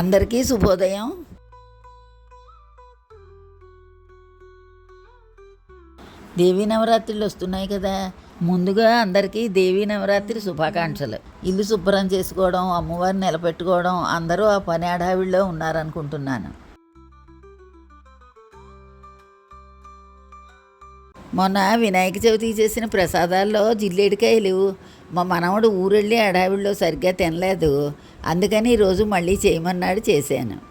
అందరికీ శుభోదయం. దేవీ నవరాత్రులు వస్తున్నాయి కదా. ముందుగా అందరికీ దేవీ నవరాత్రి శుభాకాంక్షలు. ఇల్లు శుభ్రం చేసుకోవడం అమ్మవారిని నిలబెట్టుకోవడం అందరూ ఆ పని అడావిడిలో ఉన్నారనుకుంటున్నాను. మొన్న వినాయక చవితికి చేసిన ప్రసాదాల్లో జిల్లేడికాయలు. మా మనవడు ఊరెళ్ళి అడావిడిలో సరిగ్గా తినలేదు. అందుకని ఈరోజు మళ్ళీ చేయమన్నాడు చేశాను.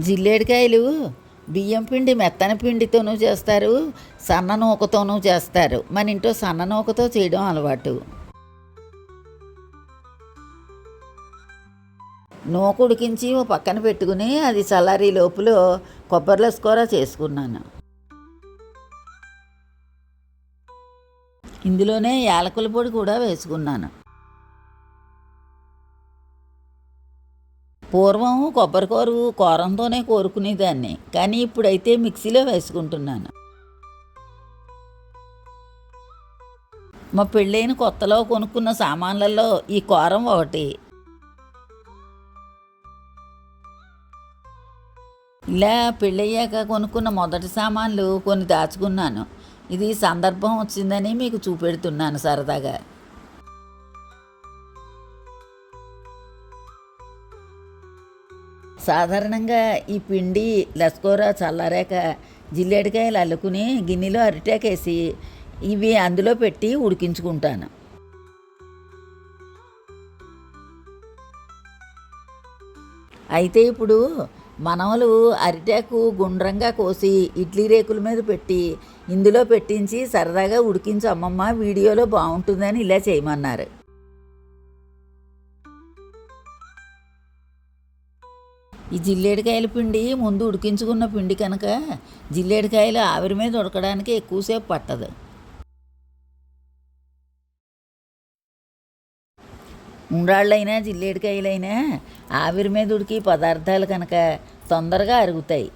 జిల్లేడికాయలు బియ్యం పిండి మెత్తన పిండితోనూ చేస్తారు సన్న నూకతోనూ చేస్తారు. మన ఇంట్లో సన్న నూకతో చేయడం అలవాటు. నూక ఉడికించి ఓ పక్కన పెట్టుకుని అది చల్లారి లోపల కొబ్బరిలెస్ కూర చేసుకున్నాను. ఇందులోనే యాలకుల పొడి కూడా వేసుకున్నాను. పూర్వం కొబ్బరికూర కూరంతోనే కోరుకునేదాన్ని కానీ ఇప్పుడైతే మిక్సీలో వేసుకుంటున్నాను. మా పెళ్ళైన కొత్తలో కొనుక్కున్న సామాన్లలో ఈ కూరం ఒకటి ఇలా పెళ్ళయ్యాక కొనుక్కున్న మొదటి సామాన్లు కొన్ని దాచుకున్నాను. ఇది సందర్భం వచ్చిందని మీకు చూపెడుతున్నాను సరదాగా. సాధారణంగా ఈ పిండి లస్కోర చల్లారాక జిల్లేడికాయలు అల్లుకుని గిన్నెలో అరిటాకేసి ఇవి అందులో పెట్టి ఉడికించుకుంటాను. అయితే ఇప్పుడు మనవలు అరిటాకు గుండ్రంగా కోసి ఇడ్లీ రేకుల మీద పెట్టి ఇందులో పెట్టించి సరదాగా ఉడికించు అమ్మమ్మ వీడియోలో బాగుంటుందని ఇలా చేయమన్నారు. ఈ జిల్లేడికాయల పిండి ముందు ఉడికించుకున్న పిండి కనుక జిల్లేడికాయలు ఆవిరి మీద ఉడకడానికి ఎక్కువసేపు పట్టదు. ఉండ్రాళ్ళైనా జిల్లేడికాయలైనా ఆవిరి మీద ఉడికి పదార్థాలు కనుక తొందరగా అరుగుతాయి.